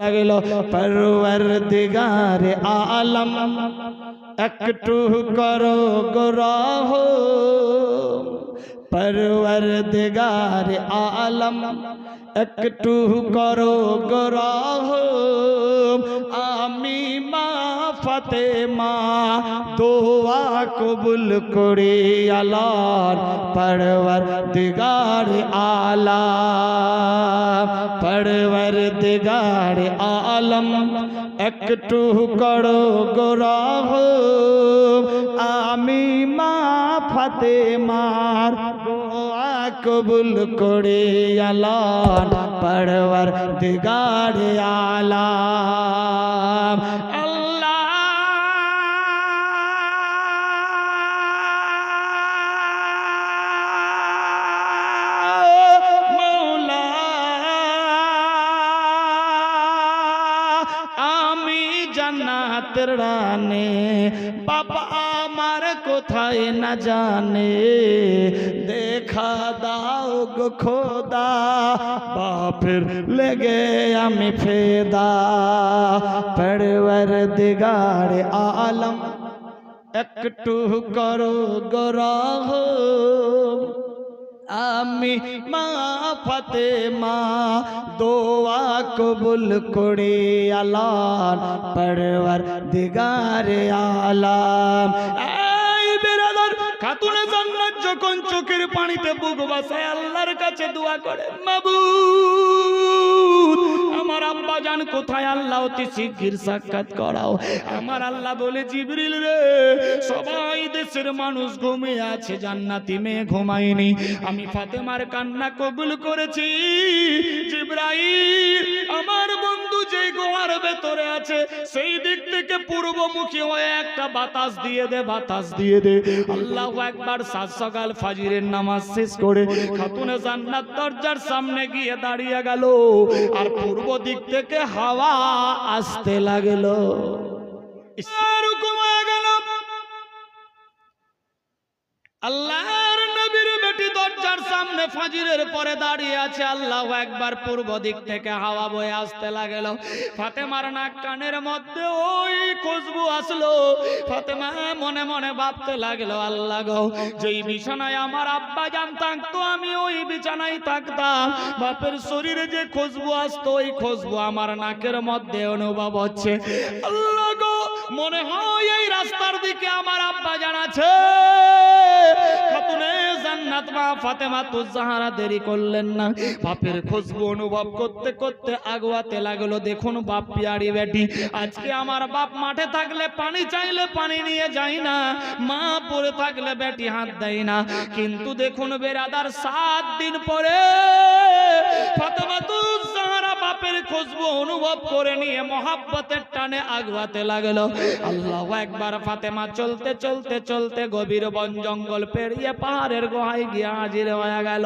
লাগল পরবর দিগার আলম। একটু করো গোরাহ। পরবর দিগার আলম। একটু করো গোরাহ। আমি মা ফতে মা, দোয়া কবুল করে আলার পরবর দিগার আলা। পরবর দিগার আলম, একটু করো গোরাহ। আমি মা ফতে মার, দোয়া কবুল করে আলান পরবর দিগার আলাম জান্নাতের রানে বাবা আমার কোথায় না জানে দেখা দাও গো খোদা বাপের লেগে আমি ফেদা পরবর দিগার আলম একটু করো গরাহ আমি মা ফতে মা দোয়া কবুল করে আলান পরবর দিগার আলাম। এই বেরাদার, খাতুনে জান্নাত যখন চোখের পানিতে বুক বাসায় আল্লাহর কাছে দোয়া করে, মাবুদ আমার আব্বা জান কোথায়? আল্লাহ অতি শিগগির সাক্ষাৎ করাও। আমার আল্লাহ বলে, জিবরিল রে, সবাই দেশের মানুষ ঘুমিয়ে আছে, জান্নাতি মেয়ে ঘুমায়নি। আমি ফাতেমার কান্না কবুল করেছি। জিব্রাইল, আমার বন্ধু যে গোয়ার ভেতরে আছে, সেই দিক থেকে পূর্বমুখী হয়ে একটা বাতাস দিয়ে দে, বাতাস দিয়ে দে। আল্লাহ একবার সাত সকাল ফাজিরের নামাজ শেষ করে খাতুনে জান্নাত দরজার সামনে গিয়ে দাঁড়িয়ে গেল। আর পূর্ব দিক থেকে হাওয়া আসতে লাগল। এরকম হয়ে গেল। আল্লাহর ফাজিরের পরে দাঁড়িয়ে আছে, আল্লাহ একবার পূর্ব দিক থেকে হাওয়া বয়ে আসতে লাগল। ফাতেমার নাক কানের মধ্যে ওই খুশবু আসলো। ফাতেমা মনে মনে ভাবতে লাগল, আল্লাহ গো, যেই বিছানায় আমার আব্বা জান থাকতো, আমি ওই বিছানায় থাকতাম। বাপের শরীরে যে খুশবু আসতো, ওই খুশবু আমার নাকের মধ্যে অনুভব হচ্ছে। আল্লাহ গো, মনে হয় এই রাস্তার দিকে আমার আব্বা জানাছে খাতুনে জান্নাত মা ফাতেমা, তো জাহারা দেরি করলেন না। বাপের খুশবু অনুভব করতে করতে আগুয়াতে লাগল, দেখুন বাপ পিয়ারি বেটি, আজকে আমার বাপ মাঠে থাকলে পানি চাইলে পানি নিয়ে যায় না, মা পড়ে থাকলে বেটি হাত দেয় না। কিন্তু দেখুন বেরাদার, সাত দিন পরে ফাতেমা তো জাহারা বাপের খুশবু অনুভব করে নিয়ে মহাব্বতের টানে আগুয়াতে লাগল। আল্লাহ একবার ফাতেমা চলতে চলতে চলতে গভীর বন জঙ্গল পেরিয়ে পাহাড়ের গোহায় গিয়ে হাজির হয়ে গেল।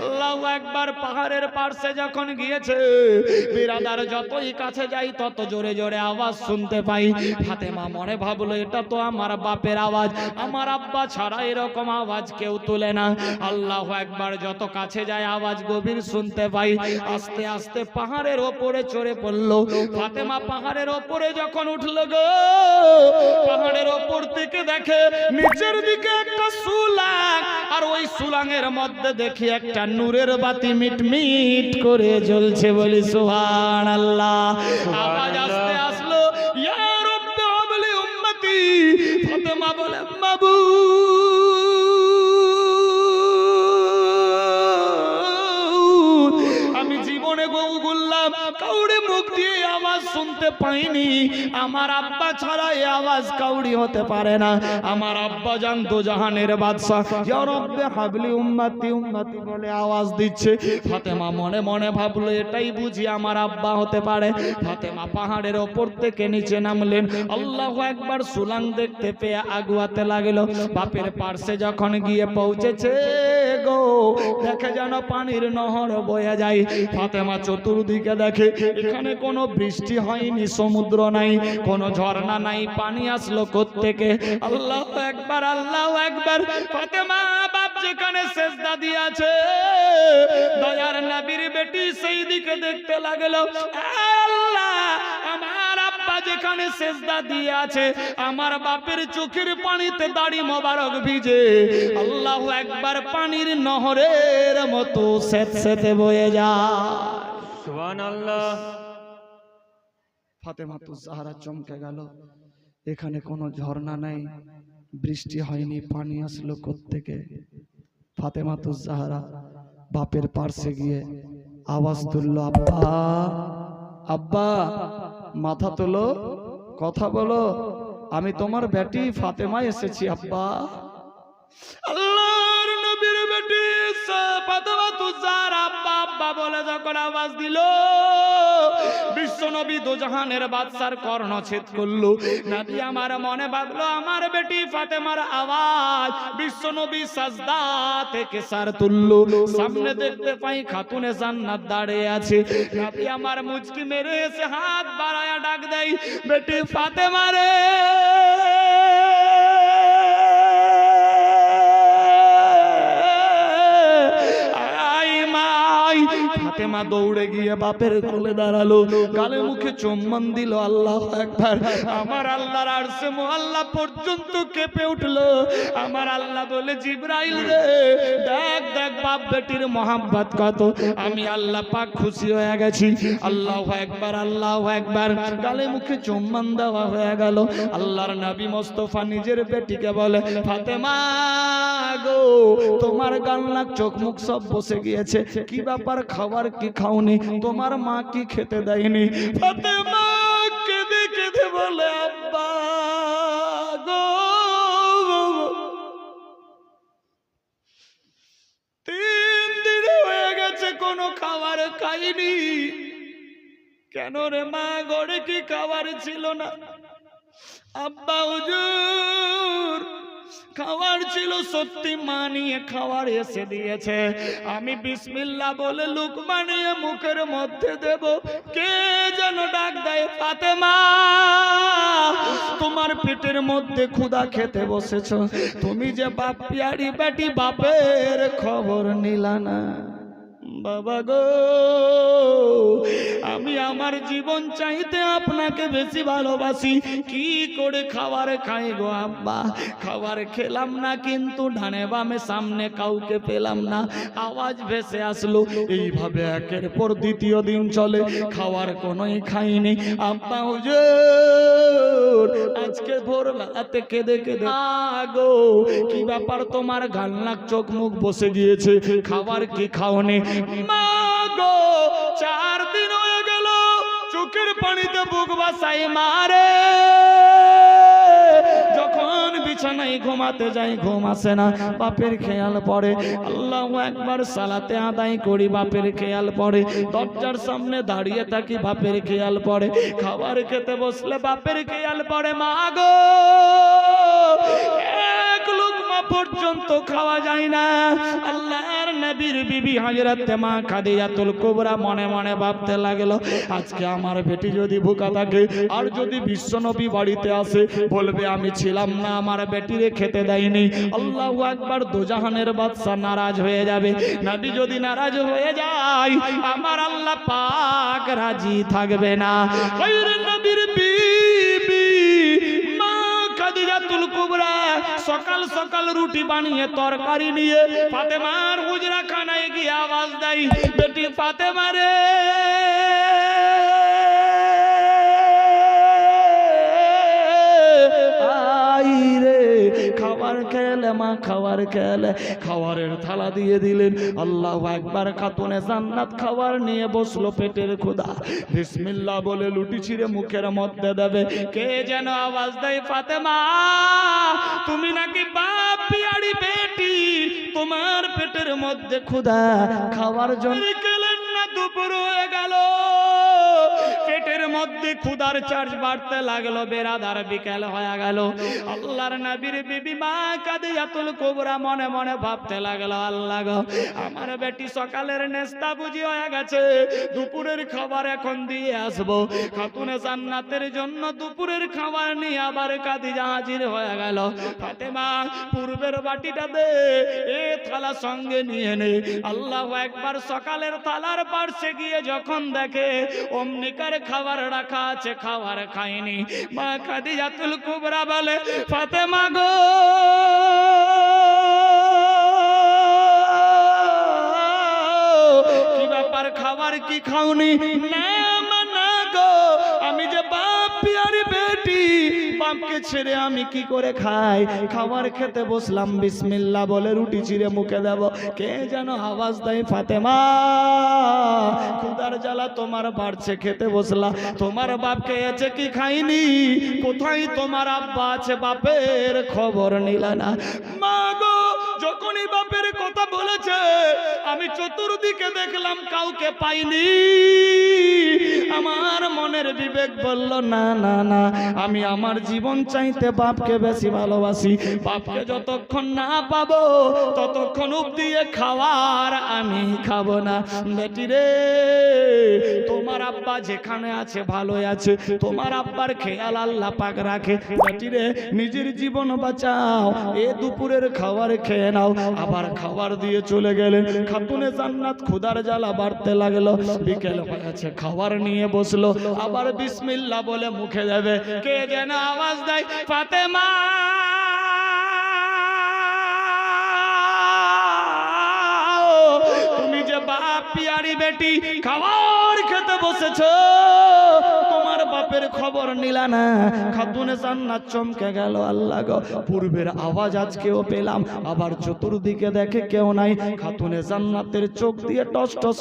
আল্লাহ একবার পাহাড়ের পার্শ্বে যখন গিয়েছে, বিরাদার যতই কাছে যাই, তত জোরে জোরে আওয়াজ শুনতে পাই। ফাতেমা মনে ভাবলো, এটা তো আমার বাপের আওয়াজ। আমার আব্বা ছাড়া এরকম আওয়াজ কেউ তুলে না। আল্লাহ একবার যত কাছে যায়, আওয়াজ গভীর শুনতে পাই। আস্তে আস্তে পাহাড়ের ওপরে চড়ে পড়ল। ফাতেমা পাহাড়ের ওপরে যখন উঠল গো, পাহাড়ের ওপর থেকে দেখে নিচের দিকে একটা সুলাং আর ওই সুলাঙের মধ্যে দেখি একটা নূরের বাতি মিটমিট করে জ্বলছে বলি সুহান আল্লাহ আওয়াজ আসতে আসলো ফাতেমা বলে আমি জীবনে গৌ গুললাম কাউরে মুখ দিয়ে আওয়াজ শুনতে পাইনি, আমার আব্বা ছাড়া এই আওয়াজ কাউরি হতে পারে না। আমার আব্বা জানতো জাহানের বাদশাহ। রব্বে হাবলি উম্মতি উম্মতি বলে আওয়াজ দিচ্ছে। ফাতেমা মনে মনে ভাবলো, এটাই বুঝি আমার আব্বা হতে পারে। ফাতেমা পাহাড়ের ওপর থেকে নিচে নামলেন। আল্লাহ একবার সুলাং দেখতে পেয়ে আগুয়াতে লাগল। বাপের পার্শ্বে যখন গিয়ে পৌঁছেছে গো, দেখে যেন পানির নহর বয়ে যায়। ফাতেমা চতুর্দিকে দেখে, এখানে কোনো বৃষ্টি হয়নি, সমুদ্র নাই, কোনো ঝর্ণা নাই, পানি আসলো কোত্থেকে? আল্লাহ একবার আল্লাহ একবার। ফাতেমা বাপ যেখানে সেজদা দিয়েছে, দয়ার নবীর বেটি সেই দিকে দেখতে লাগল। আল্লাহ, আমার আব্বা যেখানে সেজদা দিয়ে আছে আমার বাপের চোখের পানিতে দাড়ি মোবারক ভিজে, আল্লাহ একবার পানির নহরের মতো সেত সেতে বয়ে যায়। সুবহানাল্লাহ। ফাতেমা তো জাহারা চমকে গেল। এখানে কোনো ঝর্ণা নেই, বৃষ্টি হয়নি, পানি আসলো থেকে ফাতেমা তো জাহারা বাপের পার্শ্বে গিয়ে আওয়াজ তুললো, আব্বা আব্বা, মাথা তোলো, কথা বলো, আমি তোমার বেটি ফাতেমা এসেছি, আব্বা। আল্লাহর নবীর বেটি ফাতেমা তো জাহারা আব্বা আব্বা বলে যখন আওয়াজ দিল বিশ্ব নবী দোজাহানের বাদশার কর্ণ ছেদ করল। নবী আমার মনে ভাবলো, আমার বেটি ফাতেমার আওয়াজ বিশ্বনবী সাজদা থেকে সার তুললো। সামনে দেখতে পাই খাতুনে জান্নাত দাঁড়িয়ে আছে। নবী আমার মুচকি মেরে এসে হাত বাড়ায়া ডাক দেয়, বেটি ফাতেমা রে! ফাতেমা দৌড়ে গিয়ে বাপের কোলে দাঁড়াল। মুখে চুম্বন দিল, আল্লাহ একবার আমার আল্লাহর আরশে মোহাল্লা পর্যন্ত কেঁপে উঠল। আমার আল্লাহ বলে, জিব্রাইল রে, দেখ দেখ, বাপ বেটির মোহাম্মত কত। আমি আল্লাহ পাক খুশি হয়ে গেছি। আল্লাহ একবার আল্লাহ একবার গালে মুখে চুম্বন দেওয়া হয়ে গেল। আল্লাহর নবী মোস্তফা নিজের বেটিকে বলে, ফাতেমা গো, তোমার গাল চোখ মুখ সব বসে গিয়েছে। কি ব্যাপার খাবার কি খাওনি? তোমার মা কি খেতে দেয়নি? ফাতেমা কেঁদে কেঁদে বলে, আব্বা গো তিন দিন হয়ে গেছে, কোনো খাবার খাইনি। কেন রে মা, ঘরে কি খাবার ছিল না? আব্বা, হুজুর খাবার ছিল সত্যি মানিয়ে খাওয়ার এসে দিয়েছে। আমি বিসমিল্লা বলে লুক মানিয়ে মুখের মধ্যে দেব। কে যেন ডাক দেয়, ফাতেমা, তোমার পেটের মধ্যে ক্ষুদা খেতে বসেছ। তুমি যে বাপ, পিয়ারি, বেটি, বাপের খবর নিলা না। বাবা গো। আমি আমার জীবন চাইতে আপনাকে বেশি ভালোবাসি। কি করে খাবার খাই গো আব্বা? খাবার খেলাম না, কিন্তু ডানে বামে সামনে কাউকে পেলাম না। আওয়াজ ভেসে আসলো। এইভাবে একের পর দ্বিতীয় দিন চলে। খাওয়ার কোনোই খাইনি। আব্বা হুজুর, আজকে ভোর রাতে কেঁদে কেঁদে আগো কি ব্যাপার তোমার? গাল নাক চোখ মুখ বসে গিয়েছে। খাবার কি খাওনি? চার দিন হয়ে গেল, চোখের পানিতে বুক বাসাই মারে। যখন বিছানায় ঘুমাতে যাই, ঘুম আসে না, বাপের খেয়াল পড়ে। আল্লাহ একবার সালাতে আদায় করি, বাপের খেয়াল পড়ে। দরজার সামনে দাঁড়িয়ে থাকি, বাপের খেয়াল পড়ে। খাবার খেতে বসলে বাপের খেয়াল পড়ে, মা গো। এক লুকমা পর্যন্ত খাওয়া যায় না। আল্লাহর নবীর বিবি হাজরাতে মা খাদিজাতুল কুবরা মনে মনে ভাবতে লাগল, আজকে আমার বেটি যদি ভুকা থাকে, আর যদি বিশ্ব নবী বাড়িতে আসে, বলবে আমি ছিলাম না, আমার বেটিরে খেতে দেয়নি। আল্লাহু আকবার দোজাহানের বাদশা নারাজ হয়ে যাবে। নবী যদি নারাজ হয়ে যায়, আমার আল্লাহ পাক রাজি থাকবে না। নবীর সকাল সকাল রুটি বানিয়ে তরকারি নিয়ে ফাতেমার হুজরা খানায় গিয়ে আওয়াজ দেয় বেটি ফাতেমা খেলে মা খাবার খেলে খাবারের থালা দিয়ে দিলেন। আল্লাহ একবার খাতুনে জান্নাত খাবার নিয়ে বসল পেটের ক্ষুদা বিসমিল্লাহ বলে লুটি ছিঁড়ে মুখের মধ্যে দেবে। কে যেন আওয়াজ দেয়, ফাতেমা, তুমি নাকি বাপ পিয়ারি বেটি? তোমার পেটের মধ্যে ক্ষুদা খাওয়ার জন্য গেলেন না, দুপুর হয়ে গেল। মধ্যে ক্ষুদার চার্জ বাড়তে লাগল, বেরাদার বিকেল হয়ে গেল। আল্লাহর নবীর বিবি মা কাদিয়াতুল কুবরা মনে মনে ভাবতে লাগল, আল্লাহ গো, আমার বেটি সকালের নেস্তা বুঝি হয়ে গেছে। দুপুরের খাবার এখন দিয়ে আসব। খাতুনে জান্নাতের জন্য দুপুরের খাবার নিয়ে আবার কাদিজা হাজির হয়ে গেল। ফাতেমা, পূর্বের বাটিটা দে, এ থালা সঙ্গে নিয়ে নে। আল্লাহ একবার সকালের থালার পার্শ্বে গিয়ে যখন দেখে, অমনিকার খাবার রাখা আছে খাবার খাইনি। মা খাদিজাতুল কুবরা বলে, ফাতেমা গো! কি ব্যাপার, খাবার কি খাওনি? না। বাপকে ছেড়ে আমি কি করে খাই? খাবার খেতে বসলাম বিসমিল্লা বলে রুটি চিড়ে মুখে দেব। কে যেন আওয়াজ দেয়, ফাতেমা? খুদার জ্বালা তোমার বাড়ছে, খেতে বসলা তোমার বাপকে খেয়েছে কি খাইনি? কোথায় তোমার আব্বা আছে, বাপের খবর নিলা না। মা গো যখনই বাপের কথা বলেছে, আমি চতুর্দিকে দেখলাম কাউকে পাইনি। আমার মনের বিবেক বলল, না না না, আমি আমার জীবন চাইতে বাপকে বেশি ভালোবাসি। বাপকে যতক্ষণ না পাবো, ততক্ষণ দিয়ে খাওয়ার আমি খাব না। বেটি রে আব্বা যেখানে আছে, ভালোই আছে। তোমার আব্বার খেয়াল আল্লাহ পাক রাখে। রে, নিজের জীবন বাঁচাও। এ দুপুরের খাবার খেয়ে নাও। আবার খাবার দিয়ে চলে গেলেন। খাতুনে জান্নাত খুদার জ্বালা বাড়তে লাগল। বিকেল হয়েছে, খাবার নিয়ে বসল। আবার বিসমিল্লা বলে মুখে দেবে। কে যেন আওয়াজ দেয়, ফাতেমা! তুমি যে বাপ পিয়ারি বেটি, খাবার খেতে বসেছো? তোমার বাপের খবর নিলা না। খাতুনে জান্নাত চমকে গেল, আল্লাহ গো। পূর্বের আওয়াজ আজকেও পেলাম, আবার চতুর্দিকে দেখে কেউ নাই। খাতুনে জান্নাতের চোখ দিয়ে টস টস